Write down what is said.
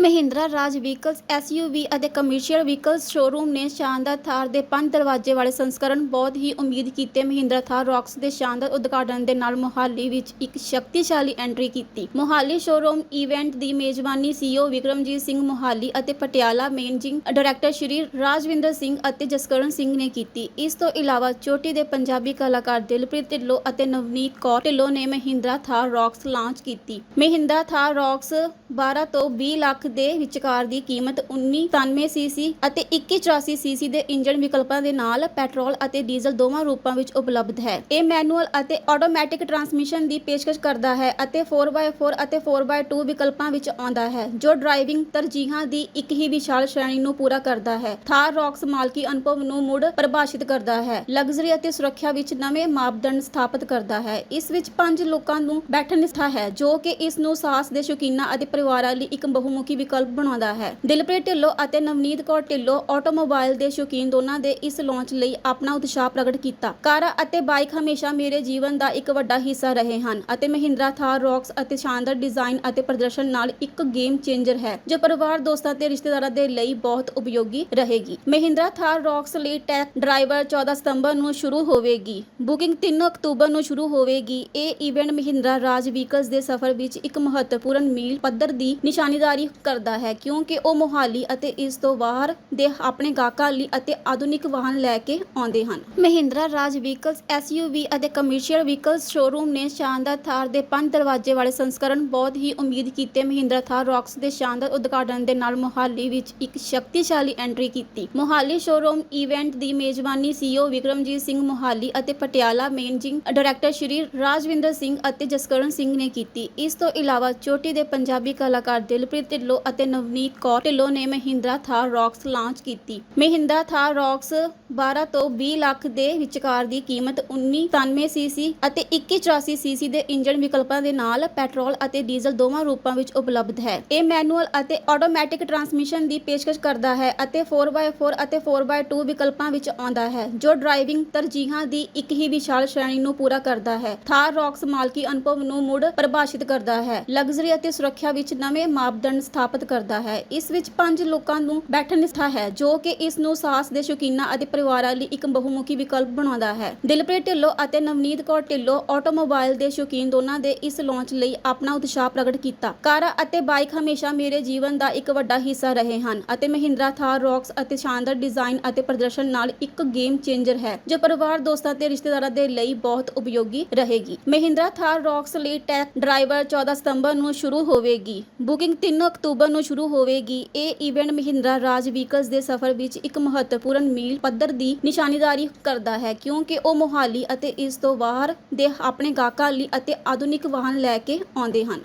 Mahindra Raj vehicles SUV ਅਤੇ commercial vehicles showroom ਨੇ ਸ਼ਾਨਦਾਰ ਥਾਰ ਦੇ ਪੰਜ ਦਰਵਾਜ਼ੇ ਵਾਲੇ ਸੰਸਕਰਣ ਬਹੁਤ ਹੀ ਉਮੀਦ ਕੀਤੇ। ਮਹਿੰਦਰਾ ਥਾਰ ਰੌਕਸ ਦੇ ਸ਼ਾਨਦਾਰ ਉਦਘਾਟਨ ਦੇ ਨਾਲ ਮੁਹਾਲੀ ਵਿੱਚ ਇੱਕ ਸ਼ਕਤੀਸ਼ਾਲੀ ਐਂਟਰੀ ਕੀਤੀ। ਮੁਹਾਲੀ ਸ਼ੋਰੂਮ ਇਵੈਂਟ ਦੀ ਮੇਜ਼ਬਾਨੀ ਸੀਓ ਵਿਕਰਮਜੀਤ ਸਿੰਘ ਮੁਹਾਲੀ ਅਤੇ ਪਟਿਆਲਾ ਮੈਨੇਜਿੰਗ ਡਾਇਰੈਕਟਰ ਸ਼੍ਰੀ ਰਾਜਵਿੰਦਰ ਸਿੰਘ ਅਤੇ ਜਸਕਰਨ ਸਿੰਘ ਨੇ ਕੀਤੀ। ਇਸ ਤੋਂ ਇਲਾਵਾ ਚੋਟੀ ਦੇ ਪੰਜਾਬੀ ਕਲਾਕਾਰ ਦਿਲਪ੍ਰੀਤ ਢਿੱਲੋਂ ਅਤੇ ਨਵਨੀਤ ਕੌਰ ਢਿੱਲੋਂ ਨੇ ਮਹਿੰਦਰਾ ਥਾਰ ਰੌਕਸ ਲਾਂਚ ਕੀਤੀ। ਮਹਿੰਦਰਾ ਥਾਰ ਰੌਕਸ 12 ਤੋਂ 20 ਲੱਖ ਦੇ ਵਿਚਕਾਰ ਦੀ ਕੀਮਤ 1993 ਸੀਸੀ ਅਤੇ 2184 ਸੀਸੀ ਦੇ ਇੰਜਨ ਵਿਕਲਪਾਂ ਦੇ ਨਾਲ ਪੈਟਰੋਲ ਅਤੇ ਡੀਜ਼ਲ ਦੋਵਾਂ ਰੂਪਾਂ ਵਿੱਚ ਉਪਲਬਧ ਹੈ। ਇਹ ਮੈਨੂਅਲ ਅਤੇ ਆਟੋਮੈਟਿਕ ਟਰਾਂਸਮਿਸ਼ਨ ਦੀ ਪੇਸ਼ਕਸ਼ ਕਰਦਾ ਹੈ ਅਤੇ 4x4 ਅਤੇ 4x2 ਵਿਕਲਪਾਂ ਵਿੱਚ ਆਉਂਦਾ ਹੈ, ਜੋ ਡਰਾਈਵਿੰਗ ਤਰਜੀਹਾਂ ਦੀ ਇੱਕ ਹੀ ਵਿਸ਼ਾਲ ਸ਼੍ਰੇਣੀ ਨੂੰ ਪੂਰਾ ਕਰਦਾ ਹੈ। ਥਾਰ ਰੌਕਸ ਮਾਲਕੀ ਅਨੁਭਵ ਨੂੰ ਮੁੜ ਪਰਿਭਾਸ਼ਿਤ ਕਰਦਾ ਹੈ। ਲਗਜ਼ਰੀ ਅਤੇ ਸੁਰੱਖਿਆ ਵਿੱਚ ਨਵੇਂ ਮਾਪਦੰਡ ਸਥਾਪਿਤ ਕਰਦਾ ਹੈ। ਇਸ ਵਿੱਚ ਪੰਜ ਲੋਕਾਂ ਨੂੰ ਬੈਠਣ ਸਥਾ ਹੈ, ਜੋ ਕਿ ਇਸ ਨੂੰ ਸਾਸ ਦੇ ਸ਼ੌਕੀਨਾਂ ਅਤੇ ਪਰਿਵਾਰਾਂ ਲਈ ਇੱਕ ਬਹੁਮੁਖੀ ਵਿਕਲਪ ਬਣਾਉਂਦਾ ਹੈ। ਦਿਲਪ੍ਰੀਤ ਢਿੱਲੋਂ ਅਤੇ ਨਵਨੀਤ ਕੌਰ ਢਿੱਲੋਂ ਆਟੋਮੋਬਾਈਲ ਦੇ ਸ਼ੌਕੀਨ ਦੋਨਾਂ ਦੇ ਇਸ ਲਾਂਚ ਲਈ ਆਪਣਾ ਉਤਸ਼ਾਹ ਪ੍ਰਗਟ ਕੀਤਾ। ਕਾਰਾਂ ਅਤੇ ਬਾਈਕ ਹਮੇਸ਼ਾ ਮੇਰੇ ਜੀਵਨ ਦਾ ਇੱਕ ਵੱਡਾ ਹਿੱਸਾ ਰਹੇ ਹਨ ਅਤੇ ਮਹਿੰਦਰਾ, ਥਾਰ, ਰੌਕਸ ਅਤੇ ਸ਼ਾਨਦਾਰ ਡਿਜ਼ਾਈਨ ਅਤੇ ਪ੍ਰਦਰਸ਼ਨ ਨਾਲ ਇੱਕ ਗੇਮ ਚੇਂਜਰ ਹੈ, ਜੋ ਪਰਿਵਾਰ, ਦੋਸਤਾਂ ਤੇ ਰਿਸ਼ਤੇਦਾਰਾਂ ਦੇ ਲਈ ਬਹੁਤ ਉਪਯੋਗੀ ਰਹੇਗੀ। ਮਹਿੰਦਰਾ, ਥਾਰ, ਰੌਕਸ ਲਈ ਟੈਕ ਡਰਾਈਵਰ 14 ਸਤੰਬਰ ਨੂੰ ਸ਼ੁਰੂ ਹੋਵੇਗੀ। ਬੁਕਿੰਗ 3 ਅਕਤੂਬਰ ਨੂੰ ਸ਼ੁਰੂ ਹੋਵੇਗੀ। ਇਹ ਇਵੈਂਟ ਮਹਿੰਦਰਾ ਰਾਜ ਵਹੀਕਲਸ ਦੇ ਸਫ਼ਰ ਵਿੱਚ ਇੱਕ ਮਹੱਤਵਪੂਰਨ ਮੀਲ ਪੱਧਰ ਦੀ ਨਿਸ਼ਾਨੀਦਾਰੀ ਕਰਦਾ ਹੈ, ਕਿਉਂਕਿ ਉਹ ਮੋਹਾਲੀ ਅਤੇ ਇਸ ਤੋਂ ਬਾਹਰ ਦੇ ਆਪਣੇ ਗਾਹਕਾਂ ਲਈ ਅਤੇ ਆਧੁਨਿਕ ਵਾਹਨ ਲੈ ਕੇ ਆਉਂਦੇ ਹਨ। ਮਹਿੰਦਰਾ ਰਾਜ ਵਹੀਕਲਸ ਐਸਯੂਵੀ ਅਤੇ ਕਮਰਸ਼ੀਅਲ ਵਹੀਕਲਸ ਸ਼ੋਰੂਮ ਨੇ ਸ਼ਾਨਦਾਰ ਥਾਰ ਦੇ ਪੰਜ ਦਰਵਾਜ਼ੇ ਵਾਲੇ ਸੰਸਕਰਣ ਬਹੁਤ ਹੀ ਉਮੀਦ ਕੀਤੇ। ਮਹਿੰਦਰਾ ਥਾਰ ਰੌਕਸ ਦੇ ਸ਼ਾਨਦਾਰ ਉਦਘਾਟਨ ਦੇ ਨਾਲ ਮੁਹਾਲੀ ਵਿੱਚ ਇੱਕ ਸ਼ਕਤੀਸ਼ਾਲੀ ਐਂਟਰੀ ਕੀਤੀ। ਮੋਹਾਲੀ ਸ਼ੋਰੂਮ ਇਵੈਂਟ ਦੀ ਮੇਜ਼ਬਾਨੀ ਸੀਓ ਵਿਕਰਮਜੀਤ ਸਿੰਘ ਮੋਹਾਲੀ ਅਤੇ ਪਟਿਆਲਾ ਮੈਨੇਜਿੰਗ ਡਾਇਰੈਕਟਰ ਸ਼੍ਰੀ ਰਾਜਵਿੰਦਰ ਸਿੰਘ ਅਤੇ ਜਸਕਰਨ ਸਿੰਘ ਨੇ ਕੀਤੀ। ਇਸ ਤੋਂ ਇਲਾਵਾ ਚੋਟੀ ਦੇ ਪੰਜਾਬੀ ਕਲਾਕਾਰ ਦਿਲਪ੍ਰੀਤ ਢਿੱਲੋਂ ਅਤੇ ਨਵਨੀਤ ਕੌਰ ਢਿੱਲੋਂ ਨੇ ਮਹਿੰਦਰਾ ਥਾਰ ਰੌਕਸ ਲਾਂਚ ਕੀਤੀ। ਮਹਿੰਦਰਾ ਥਾਰ ਰੌਕਸ 12 ਤੋਂ 20 ਲੱਖ ਦੇ ਵਿਚਕਾਰ ਦੀ ਕੀਮਤ 1993 ਸੀਸੀ ਅਤੇ 2184 ਸੀਸੀ ਦੇ ਇੰਜਨ ਵਿਕਲਪਾਂ ਦੇ ਨਾਲ ਪੈਟਰੋਲ ਅਤੇ ਡੀਜ਼ਲ ਦੋਵਾਂ ਰੂਪਾਂ ਵਿੱਚ ਉਪਲਬਧ ਹੈ। ਇਹ ਮੈਨੂਅਲ ਅਤੇ ਆਟੋਮੈਟਿਕ ਟਰਾਂਸਮਿਸ਼ਨ ਦੀ ਪੇਸ਼ਕਸ਼ ਕਰਦਾ ਹੈ ਅਤੇ 4x4 ਅਤੇ 4x2 ਵਿਕਲਪਾਂ ਵਿੱਚ ਆਉਂਦਾ ਹੈ, ਜੋ ਡਰਾਈਵਿੰਗ ਤਰਜੀਹਾਂ ਦੀ ਇੱਕ ਹੀ ਵਿਸ਼ਾਲ ਸ਼੍ਰੇਣੀ ਨੂੰ ਪੂਰਾ ਕਰਦਾ ਹੈ। ਥਾਰ ਰੌਕਸ ਮਾਲਕੀ ਅਨੁਭਵ ਨੂੰ ਮੁੜ ਪਰਿਭਾਸ਼ਿਤ ਕਰਦਾ ਹੈ। ਲਗਜ਼ਰੀ ਅਤੇ ਸੁਰੱਖਿਆ ਵਿੱਚ ਨਵੇਂ ਮਾਪਦੰਡ ਸਥਾਪਿਤ ਕਰਦਾ ਹੈ। ਇਸ ਵਿੱਚ ਪੰਜ ਲੋਕਾਂ ਨੂੰ ਬੈਠਣ ਸਥਾ ਹੈ, ਜੋ ਕਿ ਇਸ ਨੂੰ ਸਾਹਸ ਦੇ ਸ਼ੌਕੀਨਾਂ ਅਤੇ ਪਰਿਵਾਰਾਂ ਲਈ ਇੱਕ ਬਹੁਮੁਖੀ ਵਿਕਲਪ ਬਣਾਉਂਦਾ ਹੈ। ਦਿਲਪ੍ਰੀਤ ਢਿੱਲੋਂ ਅਤੇ ਨਵਨੀਤ ਕੌਰ ਢਿੱਲੋਂ ਆਟੋਮੋਬਾਈਲ ਦੇ ਸ਼ੌਕੀਨ ਦੋਨਾਂ ਦੇ ਇਸ ਲਾਂਚ ਲਈ ਆਪਣਾ ਉਤਸ਼ਾਹ ਪ੍ਰਗਟ ਕੀਤਾ। ਕਾਰਾਂ ਅਤੇ ਬਾਈਕ ਹਮੇਸ਼ਾ ਮੇਰੇ ਜੀਵਨ ਦਾ ਇੱਕ ਵੱਡਾ ਹਿੱਸਾ ਰਹੇ ਹਨ ਅਤੇ ਮਹਿੰਦਰਾ, ਥਾਰ, ਰੌਕਸ ਅਤੇ ਸ਼ਾਨਦਾਰ ਡਿਜ਼ਾਈਨ ਅਤੇ ਪ੍ਰਦਰਸ਼ਨ ਨਾਲ ਇੱਕ ਗੇਮ ਚੇਂਜਰ ਹੈ, ਜੋ ਪਰਿਵਾਰ, ਦੋਸਤਾਂ ਤੇ ਰਿਸ਼ਤੇਦਾਰਾਂ ਦੇ ਲਈ ਬਹੁਤ ਉਪਯੋਗੀ ਰਹੇਗੀ। ਮਹਿੰਦਰਾ, ਥਾਰ, ਰੌਕਸ ਲਈ ਟੈਕ ਡਰਾਈਵਰ 14 ਸਤੰਬਰ ਨੂੰ ਸ਼ੁਰੂ ਹੋਵੇਗੀ। ਬੁਕਿੰਗ 3 ਅਕਤੂਬਰ ਨੂੰ ਸ਼ੁਰੂ ਹੋਵੇਗੀ। ਇਹ ਇਵੈਂਟ ਮਹਿੰਦਰਾ ਰਾਜ ਵਹੀਕਲਸ ਦੇ ਸਫ਼ਰ ਵਿੱਚ ਇੱਕ ਮਹੱਤਵਪੂਰਨ ਮੀਲ ਪੱਧਰ ਦੀ ਨਿਸ਼ਾਨੇਦਾਰੀ ਕਰਦਾ ਹੈ, ਕਿਉਂਕਿ ਉਹ ਮੋਹਾਲੀ ਅਤੇ ਇਸ ਤੋਂ ਬਾਹਰ ਦੇ ਆਪਣੇ ਗਾਹਕਾਂ ਲਈ ਅਤੇ ਆਧੁਨਿਕ ਵਾਹਨ ਲੈ ਕੇ ਆਉਂਦੇ ਹਨ।